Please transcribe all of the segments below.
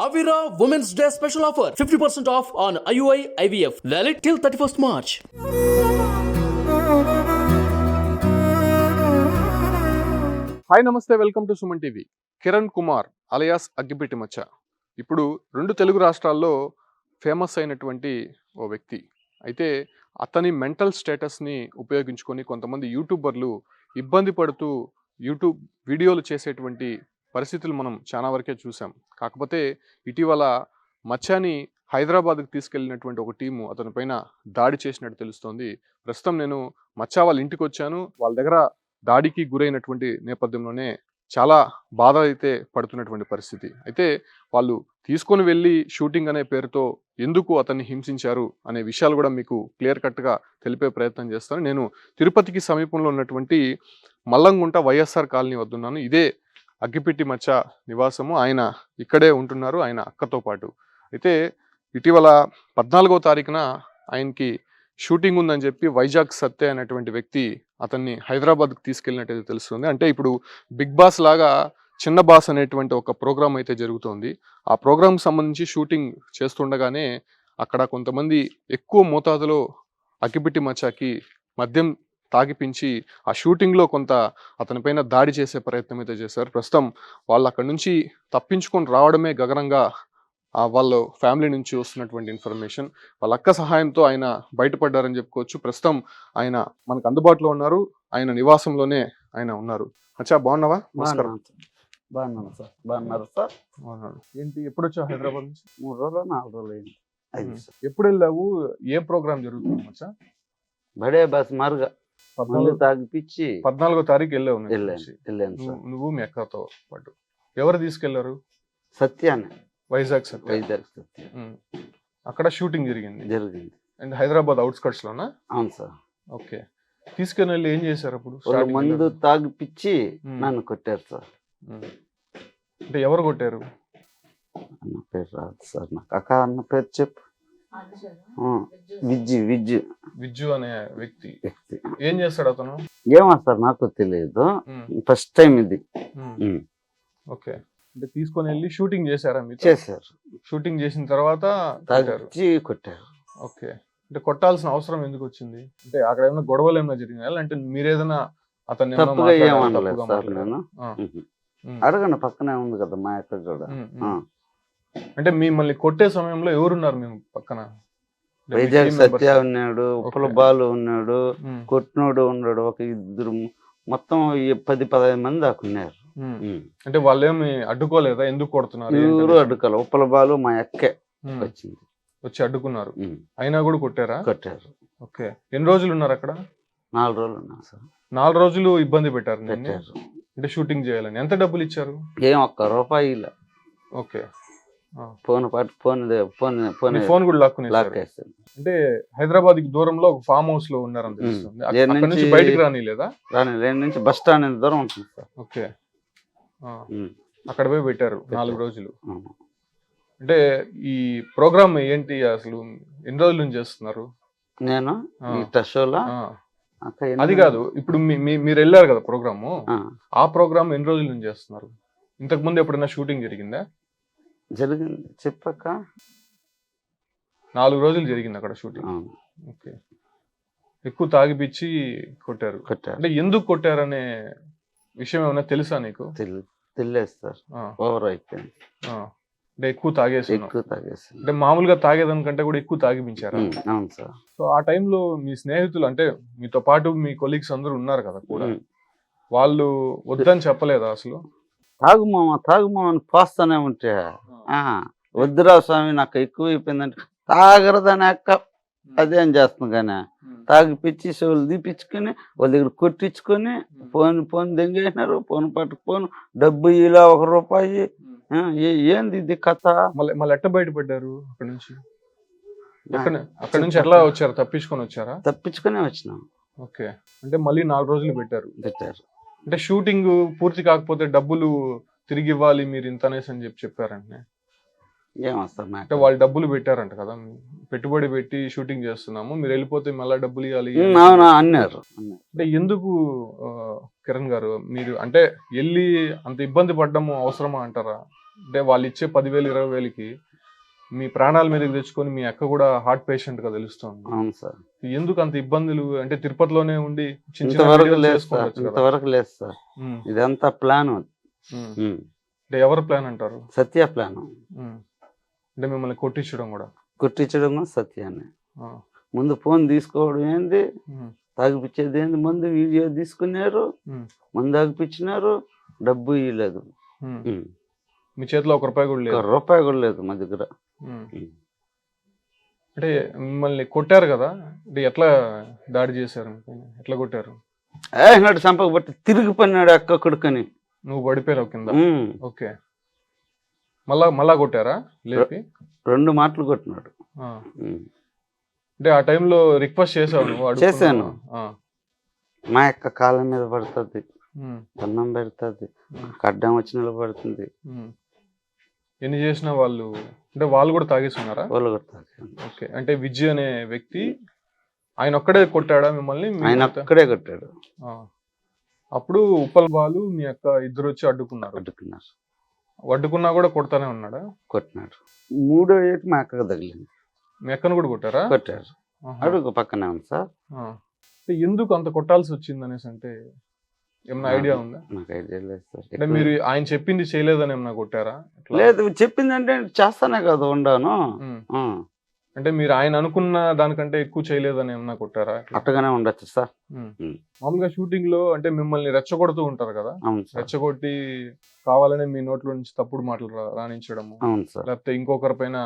Avira women's day special offer fifty percent off on IUI IVF valid till thirty first March hi నమస్తే welcome to Suman TV Kiran Kumar alias అగ్గిపెట్టి మచ్చ ఇప్పుడు రెండు తెలుగు రాష్ట్రాల్లో famous అయినటువంటి ఓ వ్యక్తి. అయితే అతని మెంటల్ స్టేటస్ని ఉపయోగించుకొని కొంతమంది యూట్యూబర్లు ఇబ్బంది పడుతూ యూట్యూబ్ వీడియోలు చేసేటువంటి పరిస్థితులు మనం చాలా వరకే చూసాం కాకపోతే ఇటీవల మచ్చాని హైదరాబాద్కు తీసుకెళ్ళినటువంటి ఒక టీము అతని పైన దాడి చేసినట్టు తెలుస్తోంది. ప్రస్తుతం నేను మచ్చా వాళ్ళ ఇంటికి వచ్చాను. వాళ్ళ దగ్గర దాడికి గురైనటువంటి నేపథ్యంలోనే చాలా బాధ అయితే పడుతున్నటువంటి పరిస్థితి. అయితే వాళ్ళు తీసుకొని వెళ్ళి షూటింగ్ అనే పేరుతో ఎందుకు అతన్ని హింసించారు అనే విషయాలు కూడా మీకు క్లియర్ కట్గా తెలిపే ప్రయత్నం చేస్తాను. నేను తిరుపతికి సమీపంలో ఉన్నటువంటి మల్లంగుంట వైఎస్ఆర్ కాలనీ వద్దున్నాను. ఇదే అగ్గిపెట్టి మచ్చ నివాసము ఆయన ఇక్కడే ఉంటున్నారు ఆయన అక్కతో పాటు. అయితే ఇటీవల పద్నాలుగో తారీఖున ఆయనకి షూటింగ్ ఉందని చెప్పి వైజాగ్ సత్య అనేటువంటి వ్యక్తి అతన్ని హైదరాబాద్కి తీసుకెళ్ళినట్టయితే తెలుస్తుంది. అంటే ఇప్పుడు బిగ్ బాస్ లాగా చిన్న బాస్ అనేటువంటి ఒక ప్రోగ్రామ్ అయితే జరుగుతోంది. ఆ ప్రోగ్రామ్ సంబంధించి షూటింగ్ చేస్తుండగానే అక్కడ కొంతమంది ఎక్కువ మోతాదులో అగ్గిపెట్టి మచ్చాకి మద్యం తాగిపించి ఆ షూటింగ్లో కొంత అతనిపైన దాడి చేసే ప్రయత్నం అయితే చేశారు. ప్రస్తుతం వాళ్ళు అక్కడి నుంచి తప్పించుకొని రావడమే గగనంగా ఆ వాళ్ళ ఫ్యామిలీ నుంచి వస్తున్నటువంటి ఇన్ఫర్మేషన్. వాళ్ళ అక్క సహాయంతో ఆయన బయటపడ్డారని చెప్పుకోవచ్చు. ప్రస్తుతం ఆయన మనకు అందుబాటులో ఉన్నారు. ఆయన నివాసంలోనే ఆయన ఉన్నారు. అచ్చా బాగున్నావా? నమస్కారం. బాగున్నాను సార్. బాగున్నారు సార్? ఏంటి ఎప్పుడు వచ్చావు హైదరాబాద్ నుంచి? మూడు రోజులు నాలుగు రోజులు అయింది. ఎప్పుడు వెళ్ళావు? ఏ ప్రోగ్రామ్ జరుగుతుంది మచ్చా బడే బస్ మార్గ. మందు తాగిపిచ్చి పద్నాలుగో తారీఖు వెళ్ళావు వెళ్ళాను నువ్వు సార్. నువ్వు మీ అక్కతో పాటు. ఎవరు తీసుకెళ్ళారు? సత్యాన్ని వైజాగ్ సత్య వైజాగ్ సత్య. అక్కడ షూటింగ్ జరిగింది. జరిగింది. అండ్ హైదరాబాద్ అవుట్స్కట్స్ లోనా అవును సార్. ఓకే. తీసుకుని వెళ్ళి ఏం చేశారు అప్పుడు? మందు? తాగిపిచ్చి. నన్ను కొట్టారు సార్. అంటే ఎవరు కొట్టారు? అన్న పేరు రాదు సార్ నాకు. అక్క అన్న పేరు చెప్పు. విజ్జు విజ్జు విజ్జు అనే వ్యక్తి. వ్యక్తి. ఏం చేస్తాడు అతను? ఏమో సార్ నాకు తెలియదు. ఫస్ట్ టైం ఇది. ఉమ్. ఉమ్. ఓకే అంటే తీసుకొని వెళ్ళి షూటింగ్ చేశారా మీరు? చేశారు. షూటింగ్ చేసిన తర్వాత కొట్టారు. ఓకే అంటే కొట్టాల్సిన అవసరం ఎందుకు వచ్చింది? అంటే అక్కడ ఏమైనా గొడవలు ఏమైనా జరిగినాయా? అంటే మీరేదైనా అతన్ని ఏమైనా తప్పుగా? ఏమనలేదు సార్? నేను. ఉమ్. అడగండి పక్కనే ఉంది కదా మా అక్క కూడా. అంటే మిమ్మల్ని కొట్టే సమయంలో ఎవరున్నారు మేము పక్కన? వైజాగ్? సత్య ఉన్నాడు ఉప్పల. బాలు ఉన్నాడు కొట్టినోడు ఉన్నాడు ఒక ఇద్దరు మొత్తం పది పదహైదు మంది దాకా ఉన్నారు. అంటే వాళ్ళేమి అడ్డుకోలేదా? ఎందుకు కొడుతున్నారు? ఎవరు అడ్డుకోవాలి ఉప్పల బాలు మా అక్కే వచ్చింది. వచ్చి అడ్డుకున్నారు. అయినా కూడా కొట్టారా? కొట్టారు. ఓకే. ఎన్ని రోజులు ఉన్నారు అక్కడ? నాలుగు రోజులు ఉన్నాం సార్. నాలుగు రోజులు ఇబ్బంది పెట్టారు అంటే షూటింగ్ చేయాలని. ఎంత డబ్బులు ఇచ్చారు? ఏం ఒక్క రూపాయి ఓకే. ఫోన్ పాటు ఫోన్ ఫోన్ ఫోన్ ఫోన్ కూడా లాక్కుని లాక్ వేస్తాను అంటే హైదరాబాద్కి దూరంలో ఒక ఫామ్ హౌస్లో ఉన్నారని తెలుస్తుంది. అక్కడ నుంచి బయటికి రాని లేని నుంచి బస్ స్టాండ్ ఎంత దూరం ఉంటుంది సార్. ఓకే. అక్కడ పోయి పెట్టారు. నాలుగు రోజులు. అంటే ఈ ప్రోగ్రామ్ ఏంటి అసలు? ఎన్ని రోజుల నుంచి చేస్తున్నారు? నేను. ఈ అది కాదు. ఇప్పుడు మీరు వెళ్ళారు కదా ప్రోగ్రాము. ఆ. ఆ ప్రోగ్రామ్ ఎన్ని రోజుల నుంచి చేస్తున్నారు? ఇంతకు ముందు ఎప్పుడైనా షూటింగ్ జరిగిందా? జరిగింది. చెప్పక్క? నాలుగు రోజులు జరిగింది అక్కడ షూటింగ్. ఓకే. ఎక్కువ తాగిపిచ్చి కొట్టారు. కొట్టారు. అంటే ఎందుకు కొట్టారనే విషయం ఏమైనా తెలుసా నీకు? తెలి- తెలియదు సార్. ఆ, ఓవర్ అయిపోయింది. అంటే ఎక్కువ తాగేసి ఎక్కువ తాగేసి అంటే మామూలుగా తాగేదానికంటే కూడా ఎక్కువ తాగిపించారా? అవును సార్. సో ఆ టైంలో మీ స్నేహితులు అంటే మీతో పాటు మీ కొలీగ్స్ అందరూ ఉన్నారు కదా కూడా. వాళ్ళు వద్దని చెప్పలేదా అసలు? తాగు మామ తాగు మామ అని పోస్తానే ఉంటే వద్దురా స్వామి నాకు ఎక్కువ అయిపోయిందంటే తాగరదని అక్క. అదేం చేస్తుంది కానీ. తాగి పిచ్చి చెవులు తీపిచ్చుకొని వాళ్ళ దగ్గర కొట్టించుకొని ఫోన్ ఫోన్ దెంగేసినారు ఫోన్ పట్టుకు ఫోన్ డబ్బు ఇలా ఒక రూపాయి. ఏంది ఇది కథ? మళ్ళీ మళ్ళీ ఎట్ట బయటపడ్డారు అక్కడ నుంచి? అక్కడ నుంచి ఎట్లా వచ్చారు? తప్పించుకొని వచ్చారా? తప్పించుకొని వచ్చినాం. ఓకే. అంటే మళ్ళీ నాలుగు రోజులు పెట్టారు. పెట్టారు. అంటే షూటింగ్ పూర్తి కాకపోతే డబ్బులు తిరిగి ఇవ్వాలి మీరు ఇంత అనేసి అని చెప్పి చెప్పారంటే. అంటే వాళ్ళు డబ్బులు పెట్టారంట కదా. పెట్టుబడి పెట్టి షూటింగ్ చేస్తున్నాము. మీరు వెళ్ళిపోతే మళ్ళీ డబ్బులు ఇవ్వాలి. అవునా? అన్నారు. అంటే ఎందుకు కిరణ్ గారు మీరు అంటే వెళ్ళి అంత ఇబ్బంది పడ్డము అవసరమా అంటారా? అంటే వాళ్ళు ఇచ్చే పదివేలు ఇరవై వేలకి మీ ప్రాణాల మీదకి తెచ్చుకొని మీ అక్క కూడా హార్ట్ పేషెంట్గా తెలుస్తుంది. అవును సార్. ఎందుకు అంత ఇబ్బందులు? అంటే తిరుపతిలోనే ఉండి ఇంతవరకు లేదు సార్. ఇంతవరకు లేదు సార్. ఇదంతా ప్లాన్. అంటే ఎవరు ప్లాన్ అంటారు? సత్య ప్లాన్. అంటే మిమ్మల్ని కొట్టించడం కూడా. కుట్టించడం కూడా సత్యాన్ని. ముందు ఫోన్ తీసుకోవడం ఏంది? తాగిపించేది ఏంది? ముందు వీడియో తీసుకున్నారు. ముందు తాగిపించినారు డబ్బు ఇవ్వలేదు. మీ చేతిలో ఒక రూపాయి కూడా లేదు. రూపాయి కూడా లేదు మా దగ్గర. అంటే మిమ్మల్ని కొట్టారు కదా? అంటే ఎట్లా దాడి చేశారు? ఎట్లా కొట్టారు? ఏ నాడు సంపక బట్టి తిరిగి పన్నాడు అక్క కొడుకని. నువ్వు పడిపోయావు కింద. ఓకే. మళ్ళా మళ్ళా కొట్టారా లేపి? రెండు మాటలు కొట్టినాడు. అంటే ఆ టైంలో రిక్వెస్ట్? చేశాను. ఆ. మా యొక్క కాళ్ళ మీద పడుతుంది. అన్నం పెడుతుంది. అడ్డం వచ్చి నిలబడుతుంది. ఎన్ని చేసినా వాళ్ళు అంటే వాళ్ళు కూడా తాగేస్తున్నారా వాళ్ళు కొడుతుంది ఓకే. అంటే విజయ్ అనే వ్యక్తి ఆయన ఒక్కడే కొట్టాడా మిమ్మల్ని? ఆయన అక్కడే కొట్టాడు. అప్పుడు ఉప్పల్ బాలు మీ అక్క ఇద్దరు వచ్చి అడ్డుకున్నారు. అడ్డుకున్నారు. అడ్డుకున్నా కూడా కొడతానే ఉన్నాడా? కొట్టినాడు. మూడో ఏటి మా అక్కకు తగిలింది. మీ అక్కను కూడా కొట్టారా? కొట్టారు ఆహా. అడుగు పక్కనే ఉంది సార్. ఆ. అంటే ఎందుకు అంత కొట్టాల్సి వచ్చింది అనేసి అంటే ఏమన్నా ఐడియా ఉందా? నాకు ఐడియా లేదు సార్. అంటే మీరు ఆయన చెప్పింది చేయలేదని ఏమన్నా కొట్టారా? ఎట్లా? లేదు చెప్పిందంటే చేస్తానే కదా ఉండాను. ఉమ్. ఆ, అంటే మీరు ఆయన అనుకున్న దానికంటే ఎక్కువ చేయలేదని ఏమన్నా కొట్టారా? అట్టగానే ఉండొచ్చు సార్. మామూలుగా షూటింగ్లో అంటే మిమ్మల్ని రెచ్చగొడుతూ ఉంటారు కదా? రెచ్చగొట్టి కావాలనే మీ నోట్లో నుంచి తప్పుడు మాటలు రాణించడము లేకపోతే ఇంకొకరి పైన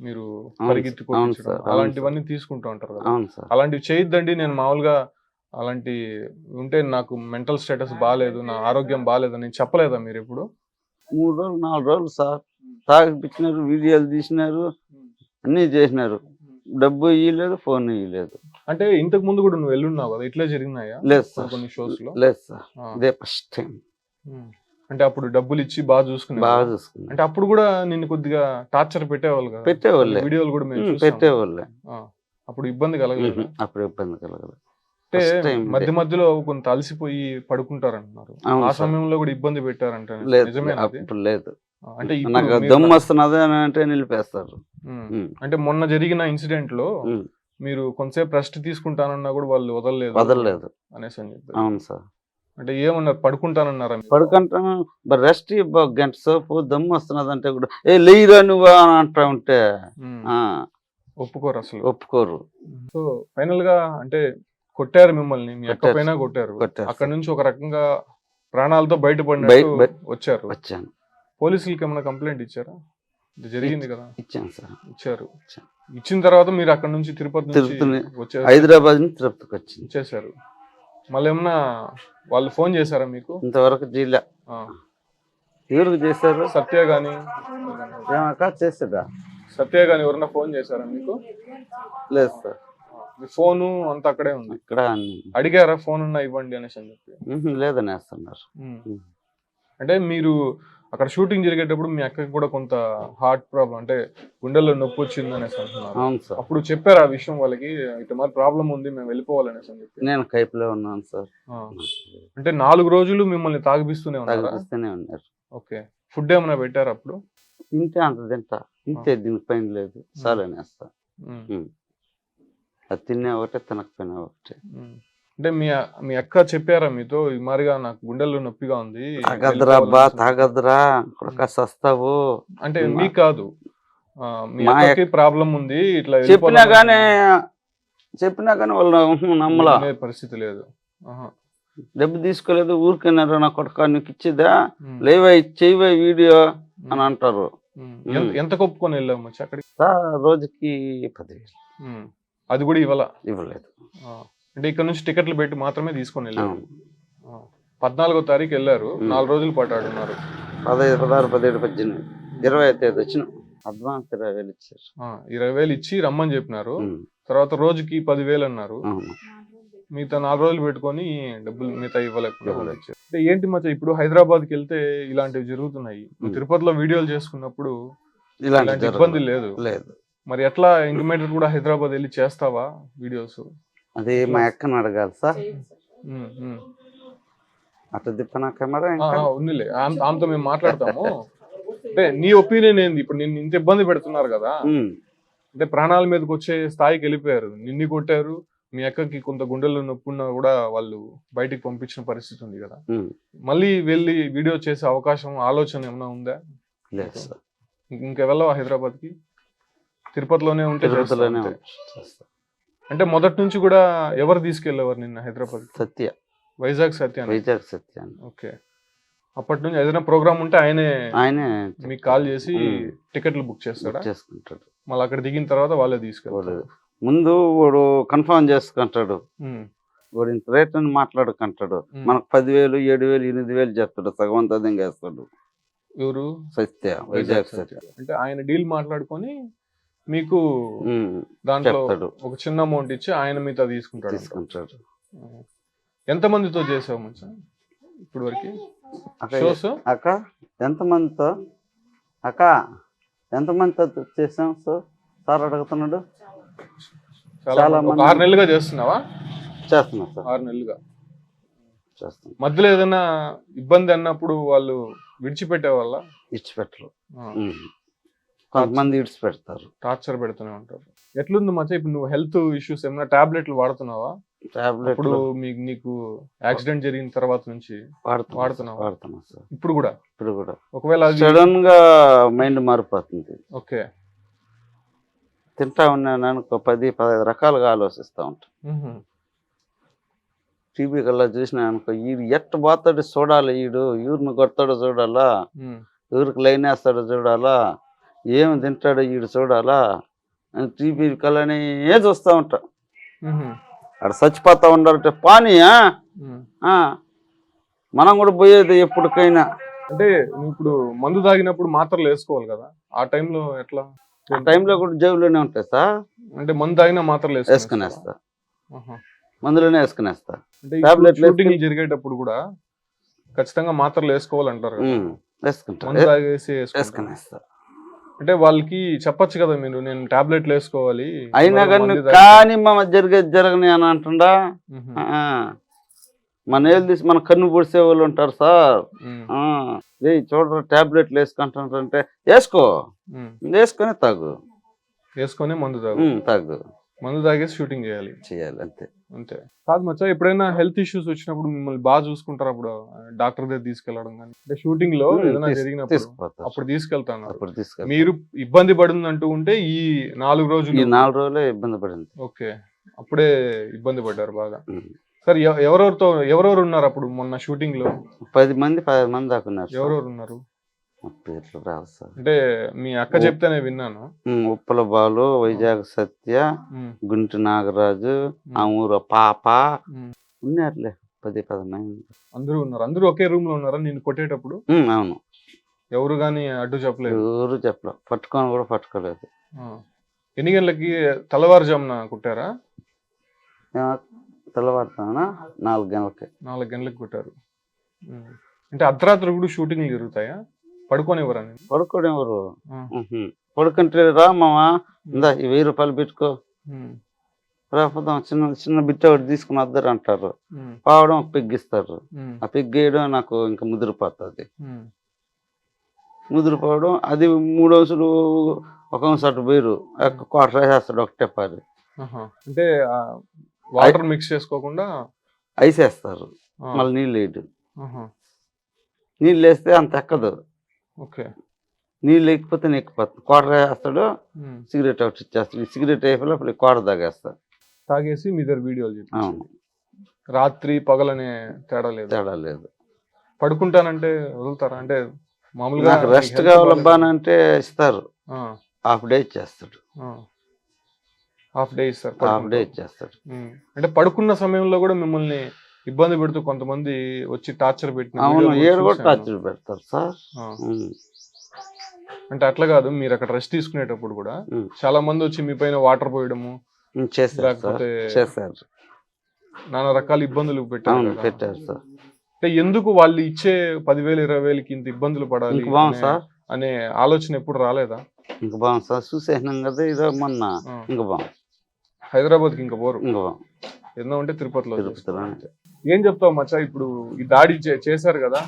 మీరు అవును పరిగెత్తి సార్. అవును కొట్టించడం సార్. అవును అలాంటివన్నీ తీసుకుంటూ ఉంటారు కదా? అలాంటివి చేయొద్దండి. నేను మామూలుగా అలాంటి ఉంటే నాకు మెంటల్ స్టేటస్ బాగాలేదు నా ఆరోగ్యం బాగాలేదు అని చెప్పలేదా మీరు ఎప్పుడు మూడు రోజులు నాలుగు రోజులు సార్. తాగిపించినారు వీడియోలు తీసినారు. అన్నీ చేసినారు. డబ్బు ఇవ్వలేదు ఫోన్ ఇవ్వలేదు అంటే ఇంతకు ముందు కూడా నువ్వు వెళ్ళున్నావు కదా? ఇట్లే జరిగినాయా? లేదు కొన్ని సార్. కొన్ని షోస్లో? లేదు సార్. ఇదే ఫస్ట్ టైం. అంటే అప్పుడు డబ్బులు ఇచ్చి బాగా చూసుకునే బాగా చూసుకున్నాను అంటే అప్పుడు కూడా నిన్ను కొద్దిగా టార్చర్ పెట్టేవాళ్ళు కదా? పెట్టేవాళ్ళే. వీడియోలు కూడా. పెట్టేవాళ్ళే. అప్పుడు ఇబ్బంది కలగలేదు? అప్పుడు ఇబ్బంది కలగదు అంటే మధ్య. మధ్యలో కొంత అలసిపోయి పడుకుంటారంటున్నారు అవును ఆ. సమయంలో కూడా ఇబ్బంది పెట్టారంట లేదు లేదు అంటే నాకు మీరు- దమ్ము వస్తున్నది అని అంటే నిలిపేస్తారు. అంటే మొన్న జరిగిన ఇన్సిడెంట్లో మీరు కొంతసేపు రెస్ట్ తీసుకుంటానన్నా కూడా వాళ్ళు వదలలేదు వదలలేదు. అనేసి అని అవును సార్. అంటే ఏమన్నారు? పడుకుంటానన్నారా? పడుకుంటాను. రెస్ట్ గంట సేపు దమ్ము వస్తున్నది అంటే కూడా ఏ లేయిరా నువ్వా అని అంటా ఉంటే ఒప్పుకోరు అసలు. ఒప్పుకోరు. సో ఫైనల్గా అంటే కొట్టారు మిమ్మల్ని మీ అక్క కొట్టారు. పైన కొట్టారు. కొట్టారు. అక్కడ. నుంచి ఒక రకంగా ప్రాణాలతో బయటపడినట్టు బయ- వచ్చారు. వచ్చాను. పోలీసులకి ఏమైనా కంప్లైంట్ ఇచ్చారా? ఇది జరిగింది కదా. ఇచ్చాను సార్. ఇచ్చారు. ఇచ్చాను. ఇచ్చిన తర్వాత మీరు అక్కడ నుంచి తిరుపతి నుంచి తిరుపతిని- వచ్చారు. హైదరాబాద్ నుంచి తిరుపతికి వచ్చింది. వచ్చేసారు మళ్ళీ ఏమన్నా వాళ్ళు ఫోన్ చేశారా మీకు? ఇంతవరకు జిల్లా ఆ. ఎవరికి చేశారు? సత్య గాని? ఏమక్క చేసాడా సత్య గాని ఎవరన్నా ఫోన్ చేశారా మీకు? లేదు సార్. మీ ఫోను అంతా అక్కడే ఉంది. ఇక్కడ అడిగారా ఫోన్ ఉన్నా ఇవ్వండి అనేసి అని చెప్పి? లేదని వేస్తున్నారు. అంటే మీరు అక్కడ షూటింగ్ జరిగేటప్పుడు మీ అక్కకి కూడా కొంత హార్ట్ ప్రాబ్లం అంటే గుండెల్లో నొప్పి వచ్చింది అనేసి అంటున్నారు. అవును సార్. అప్పుడు చెప్పారు ఆ విషయం వాళ్ళకి ఇటు మరి ప్రాబ్లం ఉంది మేము వెళ్ళిపోవాలనేసి అని చెప్పి. నేను కైపులో ఉన్నాను సార్. అంటే నాలుగు రోజులు మిమ్మల్ని తాగిపిస్తూనే ఉన్నారా? ఓకే. ఫుడ్ ఏమైనా పెట్టారా అప్పుడు? తింటే అంత తింటా. తింటే దీనిపైన లేదు. చాలని వేస్తా ఉమ్. అది తినే ఒకటే తినకపోయినా ఒకటే. అంటే మీ మీ అక్క చెప్పారా మీతో ఈ మారిగా నాకు గుండెల్లో నొప్పిగా ఉంది అబ్బా వెళ్ళిపోవాలనేసి- తాగద్దురా కొడక సస్తావు అంటే మా- కాదు. ఆ, మీ మా అక్కకి ప్రాబ్లం ఉంది ఇట్లా చెప్పినా గానీ చెప్పినా కానీ వాళ్ళు ఉహు, నమ్మలా. పరిస్థితి లేదు. ఆహా. డబ్బు తీసుకోలేదు ఊరికన్నారు నా కొడక నీకు ఇచ్చిదా? ఉమ్. లేవా చేయవా వీడియో అని అంటారు. ఉమ్. ఎంత- ఎంత కొప్పుకొని వెళ్ళాము అక్కడికి? సార్ రోజుకి పదివేలు. ఉమ్. అది కూడా ఇవ్వాల ఇవ్వలేదు. అంటే ఇక్కడ నుంచి టికెట్లు పెట్టి మాత్రమే తీసుకొని వెళ్ళారు. ఆ. పద్నాలుగో తారీఖు వెళ్ళారు. నాలుగు రోజులు పట్టాడున్నారు పదహైదు పదహారు పదిహేడు పద్దెనిమిది ఇరవై తేదీ వచ్చిన అడ్వాన్స్ ఇరవై వేలు ఇచ్చారు ఇరవై వేలు ఇచ్చి రమ్మని చెప్పినారు తర్వాత రోజుకి పదివేలు అన్నారు మిగతా నాలుగు రోజులు పెట్టుకొని డబ్బులు మిగతా. పంపించారు. అంటే ఏంటి మచ్చ ఇప్పుడు హైదరాబాద్కి వెళ్తే ఇలాంటివి జరుగుతున్నాయి. తిరుపతిలో వీడియోలు చేసుకున్నప్పుడు ఇలాంటి. ఇబ్బంది లేదు లేదు మరి ఎట్లా ఇంటిమేటెడ్ కూడా హైదరాబాద్ వెళ్ళి చేస్తావా వీడియోస్? అది మా అక్కని అడగాలి సార్. అటు తిప్పనా కెమెరా ఉందిలే. ఆమె- ఆమెతో మేము మాట్లాడతాము. అంటే నీ ఒపీనియన్ ఏంది? ఇప్పుడు నిన్ను ఇంత ఇబ్బంది పెడుతున్నారు కదా. అంటే ప్రాణాల మీదకి వచ్చే స్థాయికి వెళ్ళిపోయారు. నిన్ను కొట్టారు. మీ అక్కకి కొంత గుండెల్లో నొప్పున్నా కూడా వాళ్ళు బయటికి పంపించిన పరిస్థితి ఉంది కదా. మళ్ళీ వెళ్ళి వీడియో చేసే అవకాశం ఆలోచన ఏమైనా ఉందా? లేదు సార్. ఇంక- ఇంకా వెళ్ళవా హైదరాబాద్కి తిరుపతిలోనే ఉంటే తిరుపతిలోనే. అంటే మొదటి నుంచి కూడా ఎవరు తీసుకెళ్ళేవారు నిన్న హైదరాబాద్ సత్య. వైజాగ్ సత్య వైజాగ్ సత్య. ఓకే. అప్పటి నుంచి ఏదైనా ప్రోగ్రామ్ ఉంటే ఆయనే ఆయనే మీకు కాల్ చేసి. టికెట్లు బుక్ చేస్తాడా? చేసుకుంటాడు. మళ్ళీ అక్కడ దిగిన తర్వాత వాళ్ళే తీసుకెళ్తారు. వాడు ముందు వాడు కన్ఫర్మ్ చేసుకుంటాడు. వాడు ఇంత రేట్ అని మాట్లాడుకుంటాడు. మనకు పదివేలు ఏడు వేలు ఎనిమిది వేలు చెప్తాడు సగం అంతా దింగేస్తాడు ఎవరు సత్య. వైజాగ్ సత్య. అంటే ఆయన డీల్ మాట్లాడుకొని మీకు. దాంట్లో ఒక చిన్న అమౌంట్ ఇచ్చి ఆయన మీతో తీసుకుంటాడు ఎంత మందితో చేసావు ఇప్పుడు వరకు? అక్క షోస్ అక్క ఎంతమందితో అక్క ఎంతమందితో చేసాం సో? సార్ అడుగుతున్నాడు. చాలా. ఆరు నెలలుగా చేస్తున్నావా? చేస్తున్నా సార్. ఆరు నెలలుగా. చేస్తున్నా. మధ్యలో ఏదైనా ఇబ్బంది అన్నప్పుడు వాళ్ళు విడిచిపెట్టే వాళ్ళ? ఇచ్చిపెట్టరు. కొంతమంది ఇడిచిపెడతారు టార్చర్ పెడుతూనే ఉంటారు. ఎట్లుంది మచ్చ? ఇప్పుడు నువ్వు హెల్త్ ఇష్యూస్ ఏమైనా టాబ్లెట్లు వాడుతున్నావా? టాబ్లెట్ ఇప్పుడు మీకు నీకు యాక్సిడెంట్ జరిగిన తర్వాత నుంచి వాడుతున్నా వాడుతున్నావా? వాడుతున్నా సార్. ఇప్పుడు కూడా? ఇప్పుడు కూడా. ఒకవేళ సడన్గా మైండ్ మారిపోతుంది. ఓకే. తింటా ఉన్నాను అనుకో పది పదహైదు రకాలుగా ఆలోచిస్తూ ఉంటాను. టీవీ కల్లా చూసినా అనుకో ఈడు ఎట్ట పోతాడు చూడాలి ఈడు? ఎవరిని కొడతాడో చూడాలా. ఎవరికి లైన్ వేస్తాడో చూడాలా? ఏమి తింటాడో ఈడు చూడాలా అని టీవీ కల్లానే చూస్తూ ఉంటా. అక్కడ చచ్చిపోతా ఉండాలంటే పానీ ఆ? మ్. ఆ. మనం కూడా పోయేది ఎప్పటికైనా అంటే ఇప్పుడు మందు తాగినప్పుడు మాత్రలు వేసుకోవాలి కదా ఆ టైంలో ఎట్లా ఆ టైంలో కూడా జేబులోనే ఉంటాయి సార్ అంటే మందు తాగినా మాత్రలు వేసుకునేస్తా. మందులోనే వేసుకునేస్తా అంటే షూటింగ్ జరిగేటప్పుడు కూడా ఖచ్చితంగా మాత్రలు వేసుకోవాలంటారు వేసుకుంటా. వేసుకునేస్తా అంటే వాళ్ళకి చెప్పొచ్చు కదా మీరు నేను టాబ్లెట్లు వేసుకోవాలి. అయినా కానీ కానీ మా జరిగేది జరగని అని అంటుండా. మన ఏళ్ళు తీసి మన కన్ను పొడిసే వాళ్ళు ఉంటారు సార్. రే చూడరా టాబ్లెట్లు వేసుకుంటుంటే వేసుకో. వేసుకొని తాగు. వేసుకొని మందు తాగు. ఉమ్, తాగు. మందు తాగేసి షూటింగ్ చేయాలి. చేయాలి అంతే. అంతే. కాదు మచ్చా ఎప్పుడైనా హెల్త్ ఇష్యూస్ వచ్చినప్పుడు మిమ్మల్ని బాగా చూసుకుంటారు అప్పుడు? డాక్టర్ దగ్గర తీసుకెళ్ళడం కానీ అంటే షూటింగ్లో ఏదైనా జరిగినప్పుడు అప్పుడు తీసుకెళ్తాను. అప్పుడు మీరు ఇబ్బంది పడింది అంటూ ఉంటే ఈ నాలుగు ఈ రోజులు నాలుగు రోజులే ఇబ్బంది పడింది. ఓకే. అప్పుడే ఇబ్బంది పడ్డారు బాగా. సార్ ఎవ- ఎవరెవరితో ఎవరెవరు ఉన్నారు అప్పుడు మొన్న షూటింగ్లో పది మంది పది మంది దాకా ఉన్నారు. ఎవరెవరు ఉన్నారు? పేర్లు రావు సార్. అంటే మీ అక్క చెప్తేనే విన్నాను. ఉప్పల బాలు వైజాగ్ సత్య గుంటి నాగరాజు ఆ ఊరు పాప. ఉన్నారులే పది పది మంది. అందరూ ఉన్నారు. అందరూ ఒకే రూమ్లో ఉన్నారా నేను కొట్టేటప్పుడు? అవును. ఎవరు కానీ అడ్డు చెప్పలేదు. ఎవరు చెప్పలే. పట్టుకొని కూడా పట్టుకోలేదు. ఎన్ని గంటలకి తెల్లవారుజామున కుట్టారా? ఏమో తెల్లవారుతానా నాలుగు గంటలకి. నాలుగు గంటలకు కుట్టారు. అంటే అర్ధరాత్రి కూడా షూటింగ్లు జరుగుతాయా? పడుకోనివ్వరా. ఉహుం. పడుకుంటే రా మావా ఇందా ఈ వెయ్యి రూపాయలు పెట్టుకో. రాకపోతే చిన్న చిన్న బిట్ట ఒకటి తీసుకుని వద్దరు అంటారు. పావడం ఒక పెగ్ ఇస్తారు ఉమ్, ఆ పెగ్ వేయడం నాకు ఇంకా ముదిరిపోతుంది. ముదిరిపోవడం అది మూడు రోజులు ఒక అటు పోయిరు క్వార్టర్ వేసేస్తాడు ఒకటే ఆహా. అంటే వాటర్ మిక్స్ చేసుకోకుండా ఐస్ వేస్తారు మళ్ళీ నీళ్ళు వేయడు. నీళ్ళు వేస్తే అంత ఎక్కదు. ఓకే. నీళ్ళు ఎక్కిపోతే ఎక్కిపోతుంది క్వార్టర్ వేస్తాడు. సిగరెట్ ఒకటి ఇచ్చేస్తాడు. ఈ సిగరెట్ అయిపోయి క్వార్టర్ తాగేస్తాడు. తాగేసి మీ దగ్గర వీడియోలు చెప్పి. అవును. రాత్రి పగలనే తేడా లేదు. తేడా లేదు. పడుకుంటానంటే వదులుతారా? అంటే మామూలుగా నాకు రెస్ట్. అంటే ఇస్తారు. హాఫ్ డే ఇచ్చేస్తాడు. హాఫ్ డే ఇస్తారు హాఫ్ డే. ఇచ్చేస్తాడు. అంటే పడుకున్న సమయంలో కూడా మిమ్మల్ని ఇబ్బంది పెడుతూ కొంతమంది వచ్చి టార్చర్ పెట్టిన అవును వీడియోలు ఏడు కూడా. టార్చర్ పెడతారు సార్. అంటే అట్లా కాదు మీరు అక్కడ రెస్ట్ తీసుకునేటప్పుడు కూడా. చాలా మంది వచ్చి మీ పైన వాటర్ పోయడము చేశారు నానా రకాల ఇబ్బందులు పెట్టారు. పెట్టారు సార్ అంటే ఎందుకు వాళ్ళు ఇచ్చే పదివేలు ఇరవై వేలకి ఇంత ఇబ్బందులు పడాలి సార్ అనే ఆలోచన ఎప్పుడు రాలేదా ఇంక బాగుంది సార్ చూసేసినాం కదా ఇదో మొన్న. ఇంక బాగుంది హైదరాబాద్కి ఇంకా పోరు ఇంక బాగుంది ఏదో ఉంటే తిరుపతిలో తిరుపతిలో. ఏం చెప్తావు మచ్చా? ఇప్పుడు ఈ దాడి చేశారు కదా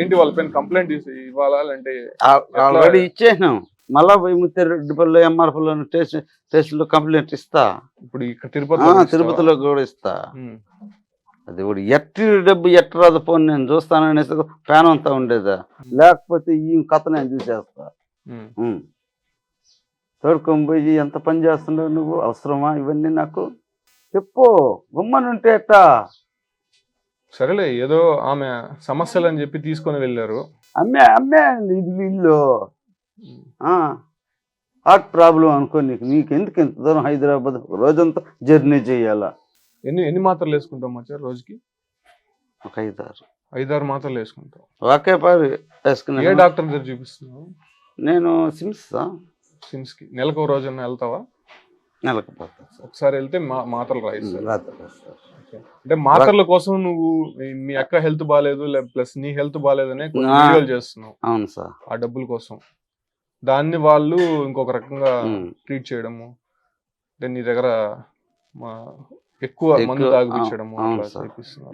ఏంటి వాళ్ళపైన కంప్లైంట్ ఇవ్వాలా అంటే ఆల్రెడీ ఇచ్చేసినాం. మళ్ళా ముత్తిరెడ్డిపల్లి ఎంఆర్పల్లి టెస్ట్ టెస్ట్లో కంప్లైంట్ ఇస్తా. ఇప్పుడు ఇక్కడ తిరుపతి తిరుపతిలో కూడా ఇస్తా. అది కూడా ఎట్టి డబ్బు ఎట్ట రాదు పోనీ నేను చూస్తాననేసి ఫ్యాన్ అంతా ఉండేదా? లేకపోతే ఈ కథ నేను చూసేస్తా. తోడుకొని పోయి ఎంత పని చేస్తున్నావు నువ్వు? అవసరమా? ఇవన్నీ నాకు చెప్పు. గుమ్మనుంటే ఎట్టా సరేలే ఏదో ఆమె సమస్యలు అని చెప్పి తీసుకొని వెళ్ళారు. అమ్మే అమ్మే ఇల్లు హార్ట్ ప్రాబ్లం అనుకో నీకు. నీకు ఎందుకు ఎంత దూరం హైదరాబాద్? రోజంతా జర్నీ చేయాలా? ఎన్ని ఎన్ని మాత్రలు వేసుకుంటాం మచ్చా రోజుకి? ఒక ఐదారు. ఐదారు మాత్రలు వేసుకుంటాం ఒకే పారి ఏ వేసుకున్నా డాక్టర్ దగ్గర చూపిస్తున్నావు? నేను సిమ్స్ సిమ్స్కి నెలకు రోజున వెళ్తావా? నెలకు పోతా ఒకసారి వెళ్తే మా మాత్రలు రాయిస్తారు రాత్రి రాస్తారు. అంటే మాత్రల కోసం నువ్వు మీ- అక్క హెల్త్ బాగాలేదు ప్లస్ నీ హెల్త్ బాగాలేదనే. వీడియోలు చేస్తున్నావు. అవును సార్. ఆ డబ్బుల కోసం. దాన్ని వాళ్ళు ఇంకొక రకంగా. ట్రీట్ చేయడము అంటే నీ దగ్గర ఎక్కువ మందు తాగిపించడము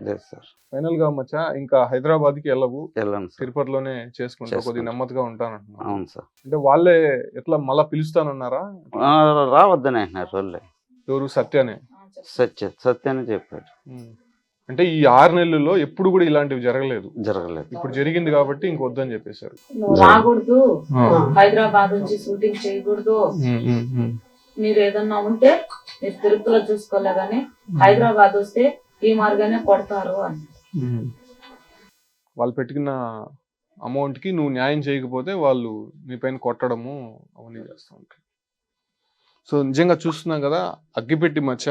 లేదు సార్. ఫైనల్గా మచ్చా ఇంకా హైదరాబాద్కి వెళ్ళవు. వెళ్ళండి సార్. తిరుపతిలోనే చేసుకుంటా. కొద్దిగా నెమ్మదిగా ఉంటానంటున్నాను అవును సార్. అంటే వాళ్ళే ఎట్లా మళ్ళా పిలుస్తానన్నారా? రావద్దని అంటున్నారు ఎవరు సత్యానే? సత్య సత్యాన్ని చెప్పాడు. అంటే ఈ ఆరు నెలల్లో ఎప్పుడు కూడా ఇలాంటివి జరగలేదు. జరగలేదు. ఇప్పుడు జరిగింది కాబట్టి ఇంకొద్దని చెప్పేశారు. రాకూడదు. హైదరాబాద్ నుంచి షూటింగ్ చేయకూడదు. మీరు ఏదన్నా ఉంటే మీరు తిరుపతిలో చూసుకోలే గానీ హైదరాబాద్ వస్తే ఈ మార్గానే కొడతారు అని వాళ్ళు పెట్టుకున్న అమౌంట్కి నువ్వు న్యాయం చేయకపోతే వాళ్ళు మీ పైన కొట్టడము అవన్నీ చేస్తూ ఉంటారు. సో నిజంగా చూస్తున్నాం కదా అగ్గిపెట్టి మచ్చ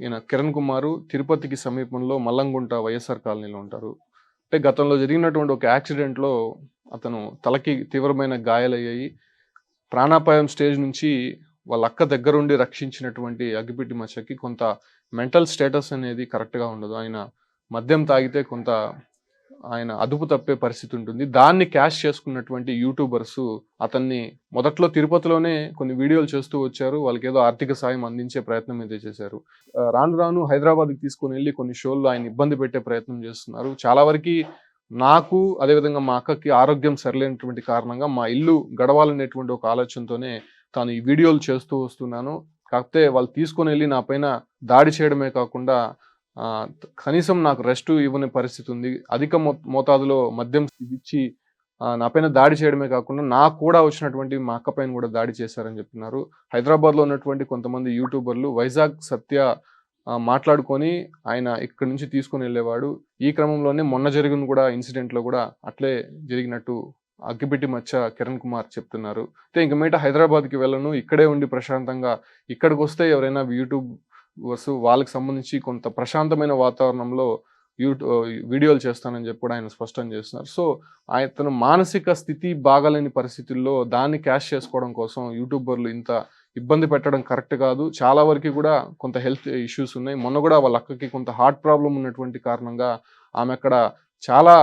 ఈయన కిరణ్ కుమారు తిరుపతికి సమీపంలో మల్లంగుంట వైఎస్ఆర్ కాలనీలో ఉంటారు. అంటే గతంలో జరిగినటువంటి ఒక యాక్సిడెంట్లో అతను తలకి తీవ్రమైన గాయాలయ్యాయి. ప్రాణాపాయం స్టేజ్ నుంచి వాళ్ళ అక్క దగ్గరుండి రక్షించినటువంటి అగ్గిపెట్టి మచ్చకి కొంత మెంటల్ స్టేటస్ అనేది కరెక్ట్గా ఉండదు. ఆయన మద్యం తాగితే కొంత ఆయన అదుపు తప్పే పరిస్థితి ఉంటుంది. దాన్ని క్యాష్ చేసుకున్నటువంటి యూట్యూబర్స్ అతన్ని మొదట్లో తిరుపతిలోనే కొన్ని వీడియోలు చేస్తూ వచ్చారు. వాళ్ళకి ఏదో ఆర్థిక సాయం అందించే ప్రయత్నం అయితే చేశారు. రాను రాను హైదరాబాద్కి తీసుకుని వెళ్ళి కొన్ని షోల్లో ఆయన ఇబ్బంది పెట్టే ప్రయత్నం చేస్తున్నారు. చాలా వరకు నాకు అదేవిధంగా మా అక్కకి ఆరోగ్యం సరిలేనటువంటి కారణంగా మా ఇల్లు గడవాలనేటువంటి ఒక ఆలోచనతోనే తాను ఈ వీడియోలు చేస్తూ వస్తున్నాను. కాకపోతే వాళ్ళు తీసుకొని వెళ్ళి నా పైన దాడి చేయడమే కాకుండా కనీసం నాకు రెస్ట్ ఇవ్వని పరిస్థితి ఉంది. అధిక మోతాదులో మద్యం ఇచ్చి నా పైన దాడి చేయడమే కాకుండా నాకు కూడా వచ్చినటువంటి మా అక్క పైన కూడా దాడి చేశారని చెప్తున్నారు హైదరాబాద్లో ఉన్నటువంటి కొంతమంది యూట్యూబర్లు వైజాగ్ సత్య మాట్లాడుకొని ఆయన ఇక్కడి నుంచి తీసుకొని వెళ్ళేవాడు. ఈ క్రమంలోనే మొన్న జరిగిన కూడా ఇన్సిడెంట్లో కూడా అట్లే జరిగినట్టు అగ్గిపెట్టి మచ్చ కిరణ్ కుమార్ చెప్తున్నారు. అయితే ఇంక మీట హైదరాబాద్కి వెళ్ళను. ఇక్కడే ఉండి ప్రశాంతంగా ఇక్కడికి వస్తే ఎవరైనా యూట్యూబ్ వర్స్ వాళ్ళకి సంబంధించి కొంత ప్రశాంతమైన వాతావరణంలో యూట్యూ వీడియోలు చేస్తానని చెప్పి కూడా ఆయన స్పష్టం చేస్తున్నారు. సో ఆయన మానసిక స్థితి బాగాలేని పరిస్థితుల్లో దాన్ని క్యాష్ చేసుకోవడం కోసం యూట్యూబర్లు ఇంత ఇబ్బంది పెట్టడం కరెక్ట్ కాదు. చాలా వరకు కూడా కొంత హెల్త్ ఇష్యూస్ ఉన్నాయి. మొన్న కూడా వాళ్ళ అక్కకి కొంత హార్ట్ ప్రాబ్లం ఉన్నటువంటి కారణంగా ఆమె అక్కడ చాలా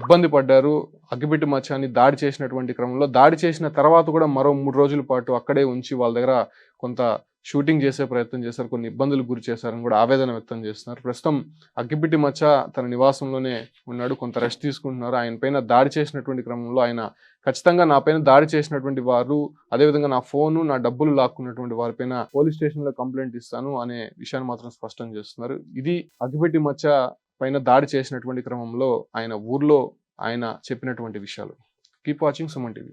ఇబ్బంది పడ్డారు. అగ్గిపెట్టి మచ్చాన్ని దాడి చేసినటువంటి క్రమంలో దాడి చేసిన తర్వాత కూడా మరో మూడు రోజుల పాటు అక్కడే ఉంచి వాళ్ళ దగ్గర కొంత షూటింగ్ చేసే ప్రయత్నం చేశారు కొన్ని ఇబ్బందులకు గురి చేశారని కూడా ఆవేదన వ్యక్తం చేస్తున్నారు. ప్రస్తుతం అగ్గిపెట్టి మచ్చ తన నివాసంలోనే ఉన్నాడు కొంత రెస్ట్ తీసుకుంటున్నారు. ఆయన పైన దాడి చేసినటువంటి క్రమంలో ఆయన ఖచ్చితంగా నా పైన దాడి చేసినటువంటి వారు అదేవిధంగా నా ఫోను నా డబ్బులు లాక్కున్నటువంటి వారిపైన పోలీస్ స్టేషన్లో కంప్లైంట్ ఇస్తాను అనే విషయాన్ని మాత్రం స్పష్టం చేస్తున్నారు. ఇది అగ్గిపెట్టి మచ్చ పైన దాడి చేసినటువంటి క్రమంలో ఆయన ఊర్లో ఆయన చెప్పినటువంటి విషయాలు. Keep watching Suman TV.